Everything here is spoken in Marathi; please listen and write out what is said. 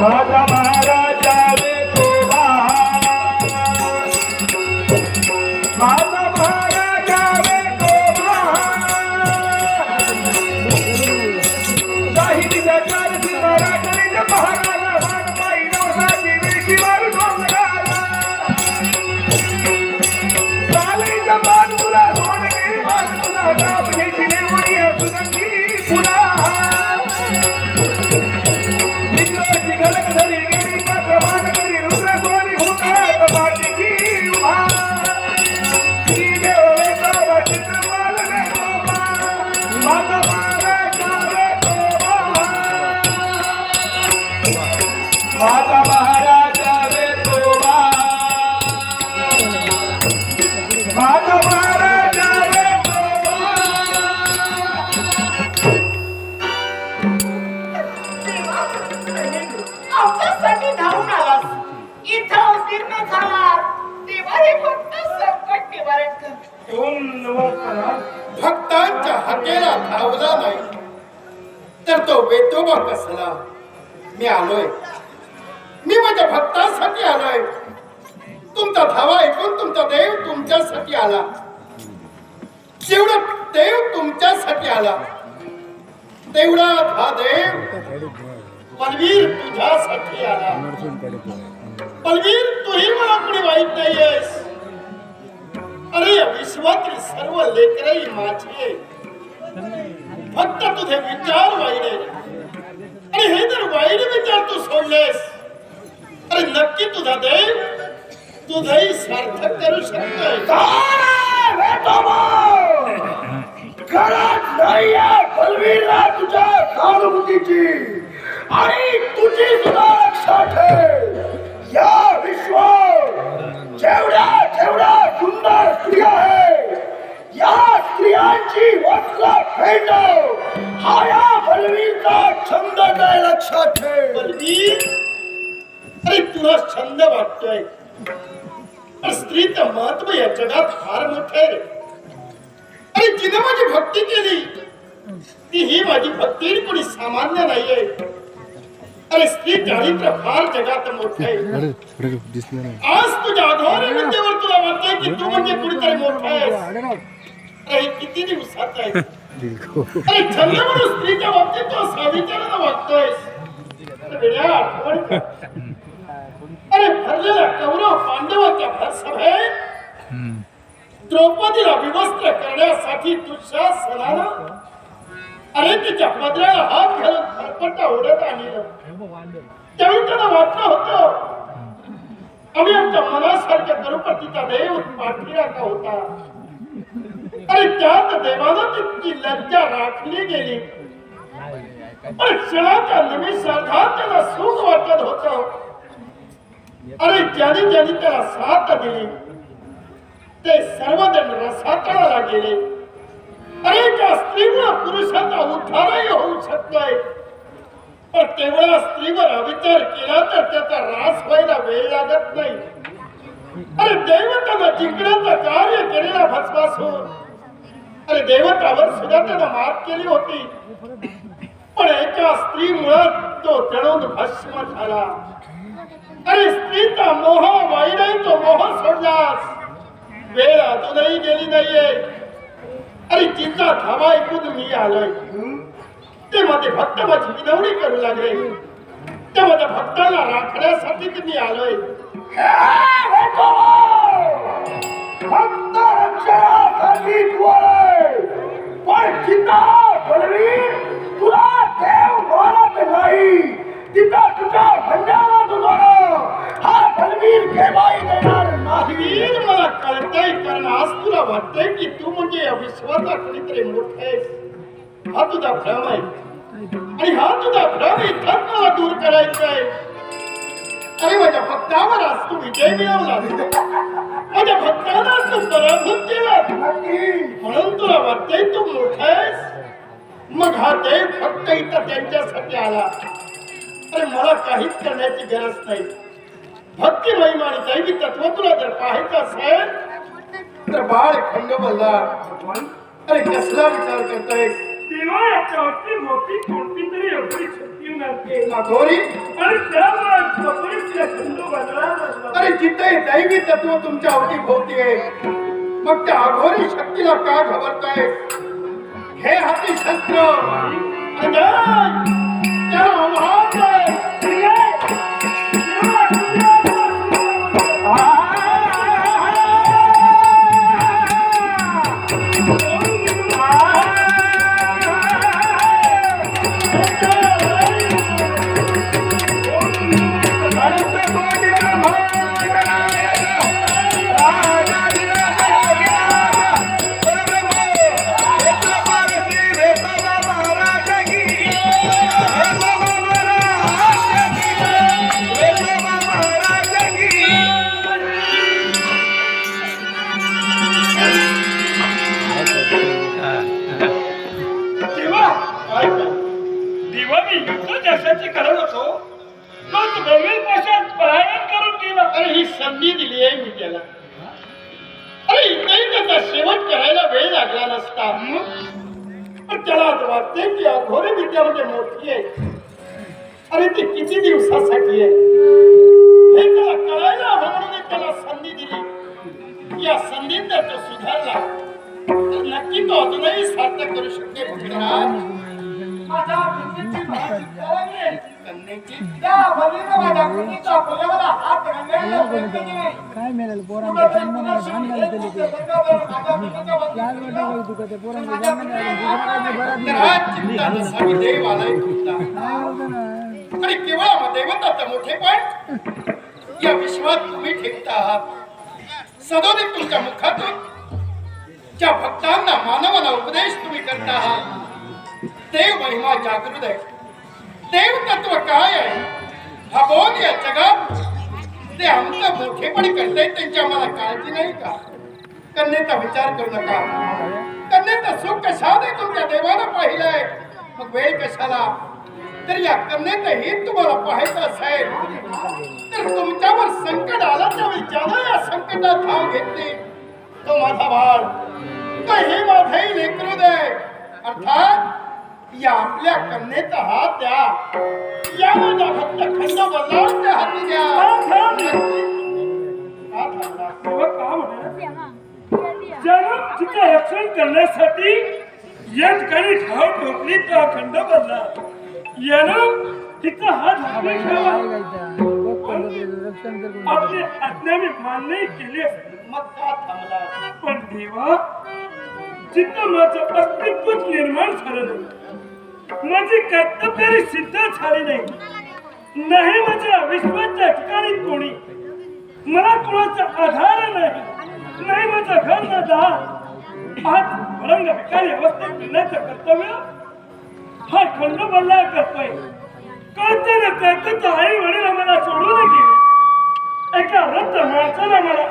माझा हे फक्त संकट निवारण कर. भक्तांच्या हाकेला धावला नाही. तर तो वेतोबा कसला? मी आलोय. मी माझ्या भक्तांसाठी आलोय. तुमचा धावा ऐकून तुमचा देव तुमच्यासाठी आला. जेवढा देव तुमच्यासाठी आला तेवढा हा देव बलवीर तुझ्यासाठी आला. बलवीर तूही मला कुणी वाईट नाहीयेस अरे विश्वातील सर्व लेकरे माझे फक्त तुझे विचार वाईट आहेत. आणि हे जर वाईट विचार तू सोडलेस. अरे नक्की तुझा देव तुझंही सार्थक करू शकतोय. खरंच नाहीये बलवीरला तुझ्या सहानुभूतीची. आणि फेडणं हा या बलवीरचा छंद काय लक्षात ठेव. बलवीर अरे तुला छंद वाटतोय. स्त्रीचं महत्त्व या जगात फार मोठं आहे. अरे जिने माझी भक्ती केली. ती ही माझी भक्ती कोणी सामान्य नाहीये. अरे स्त्री चारित्र्य फार जगात मोठं आहे. आज तुझ्या आधार तुला वाटतंय की तू म्हणजे कुणीतरी मोठं आहेस. अरे हे किती दिवसात आहे? स्त्रीच्या बाबतीत तो सावित्र्याला अरे भरलेल्या कौरव पांडवाच्या भरसभेत द्रौपदीला विवस्त्र करण्यासाठी दुःशासनानं अरे तिच्या पदराला हात घालून खरपटा ओढत आणलं. त्यावेळी त्यांना वाटलं होतं. आम्ही आमच्या मनासारख्या तिचा देव पाठीराखा होता. अरे त्यात देवानं तितकी लज्जा राखली गेली. पण क्षणाच्या निमिषार्धात त्याला सुख वाटत होत. अरे ज्याने ज्याने त्याला साथ दिली ते सर्वजण रसातळाला गेले. अरे त्या स्त्रीमुळे पुरुषाचा उद्धारही होऊ शकतोय. पण तेवढा स्त्रीवर अविचार केला तर त्याचा रास व्हायला वेळ लागत नाही. अरे दैवतानं जिंकण्याचं कार्य केलेला भस्मासूर. अरे देवतावर सुद्धा त्यानं मात केली होती. पण एका स्त्रीमुळे तो जळून भस्म झाला. अरे स्त्रीचा मोह वाईलाही तो मोह सोडलास. वेळ अजूनही गेली नाहीये. अरे तिचा धावा ऐकून मी आलोय. ते माझे भक्त माझी विनवणी करू लागले. ते माझ्या भक्ताला राखण्यासाठी मी आलोय. भक्त रक्षणासाठी पण तिथं बलवीर तुला देव मानत नाही. तिथं तुझ्या भंडारा तुझा हा बलवीर केव्हाही देणार नाही. मला कळतंय कारण आज तुला वाटतंय की तू म्हणजे या विश्वाचा कोणीतरी मोठा आहेस हा तुझा भ्रम आहे. आणि हा तुझा भ्रम इथंच मला दूर करायचा आहे. अरे माझ्या भक्तावर आज तू विजय मिळवला माझ्या भक्ताला तू पराभूत केला तू मोठा आहेस मग हा देव फक्त इथं त्यांच्यासाठी आला. अरे मला काहीच करण्याची गरज नाही. भक्ती महिमा आणि दैवी तत्व तुला जर पाहायचं असेल तर बाळ खंडोबाला अरे कसला विचार करतोय? तेव्हा याच्यावरती मोठी कोणती तरी एवढी शक्ती नसते त्यामुळे खंडोबाला. अरे जिथे दैवी तत्व तुमच्या अवतीभोवती आहे मग त्या अघोरी शक्तीला का घाबरताय? हे हाती शस्त्र. आणि तेव्हा मी युद्ध जशाची करत होतो. तोच नवीन पशात पलायन करून गेला. अरे ही संधी दिली आहे मी त्याला. अरे इथेही त्याचा शेवट करायला वेळ लागला नसता. पण त्याला आज वाटते की अघोरी विद्या म्हणजे मोठी आहे. अरे ती किती दिवसासाठी आहे? हे त्याला कळायला हवं म्हणून त्याला संधी दिली. या संधीत तो सुधारला. नक्की तो अजूनही सार्थक करू शकते भक्तराज. काय मिळेल पोरांना? कुणाला जन्माला पोरांना या विश्वात तुम्ही ठेवता आहात. सदोदित तुमच्या मुखातून ज्या भक्तांना मानवाला उपदेश तुम्ही करता आहात ते महिमा जागृत आहे देव तत्व काय आहे हा बोध या जगात ते आमचं मोठेपण करताय त्यांची आम्हाला काळजी नाही का? कन्येचा विचार करू नका. कन्येचं सुख कशाने तुमच्या देवानं पाहिलंय. मग वेळ कशाला? तर या कन्येचं हित तुम्हाला पाहायचं असेल. तर तुमच्यावर संकट आलं त्यावेळी ज्यानं या संकटात धाव घेतली? तो माझा बाळ. तो हे माझाही लेकरू दे. अर्थात या आपल्या कन्येचा हात द्या. या माझ्या भक्त खंड बदलावच्या हाती द्या. हा म्हणा. जणू तिचं रक्षण करण्यासाठी या ठिकाणी ठाव ठोकली तो अखंड बदला. यानं तिचा हात हाती करून आपली आज्ञाने मान्य केली असते. मग का थांबला? पण देवा जिथं माझं अस्तित्वच निर्माण झालं नाही. माझी कर्तव्य सिद्ध झाली नाही. नाही माझ्या विश्वाच्या ठिकाणी कोणी. मला कोणाचा आधार नाही. नाही माझं घर ना दार. आज भरंग भिकारी अवस्थेत मिळण्याचं कर्तव्य हा खंड बदला करतोय. कळतं ना कळतं तर आई वडील आम्हाला सोडून गेले. एका वृद्ध माणसाला मला